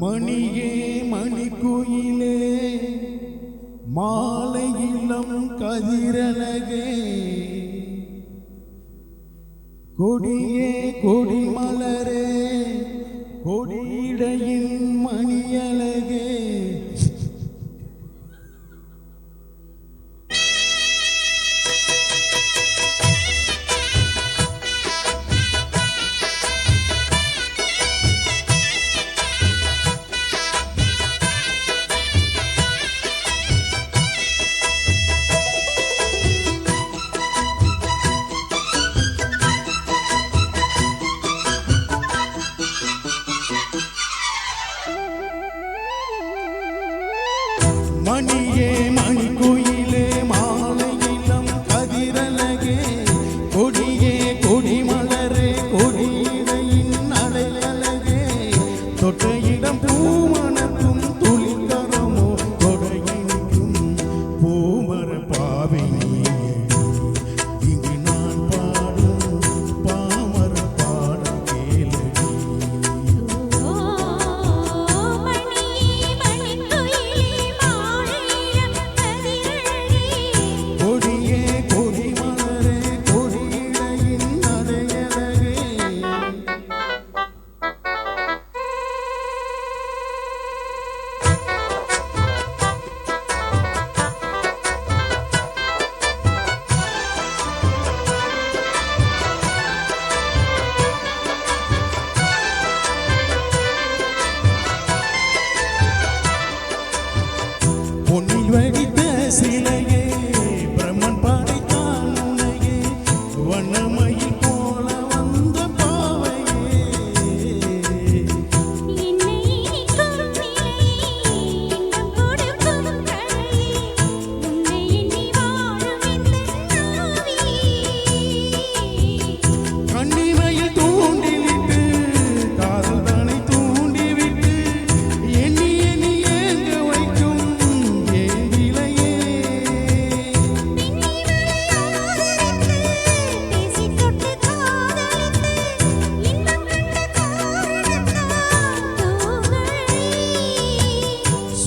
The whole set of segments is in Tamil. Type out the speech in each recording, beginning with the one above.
மணியே மணிக்குயிலே மாலையிலம் கதிரலகே கொடியே கொடிமலரே கொடியிடையின் மணியலகே வடித்த சிலையே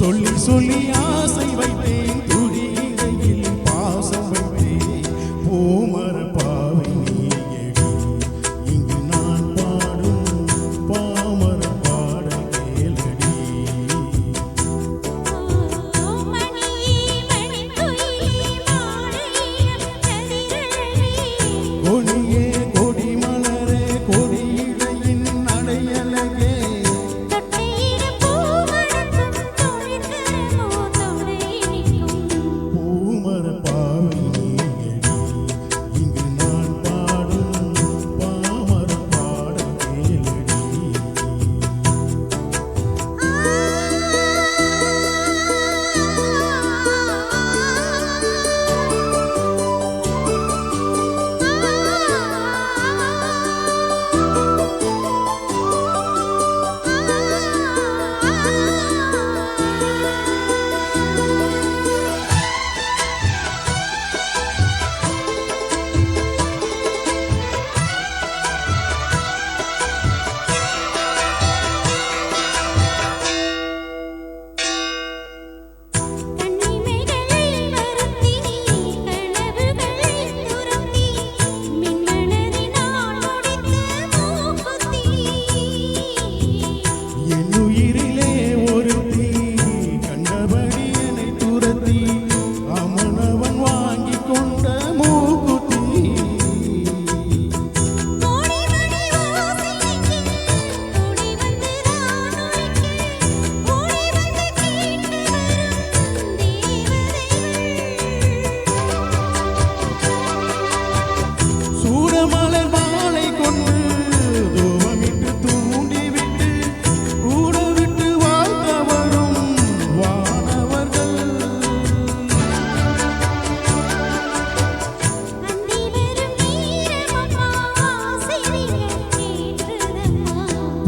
சொல்லி சொல்லியா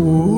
Ooh.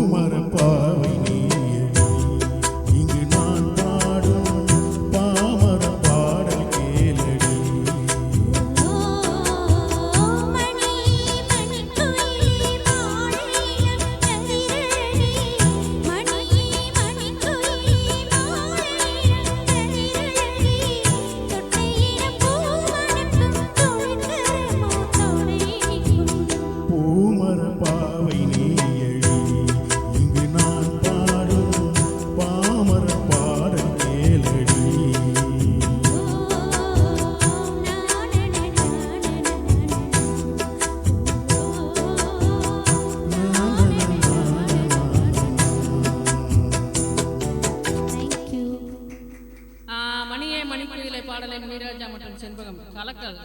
கலக்கல்.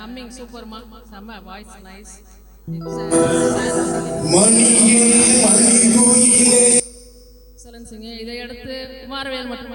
ஹம்மிங் சூப்பர்மா. செம்ம வாய்ஸ் நைஸ் சொல்லுங்க இதை அடுத்து குமாரவேல் மற்றும்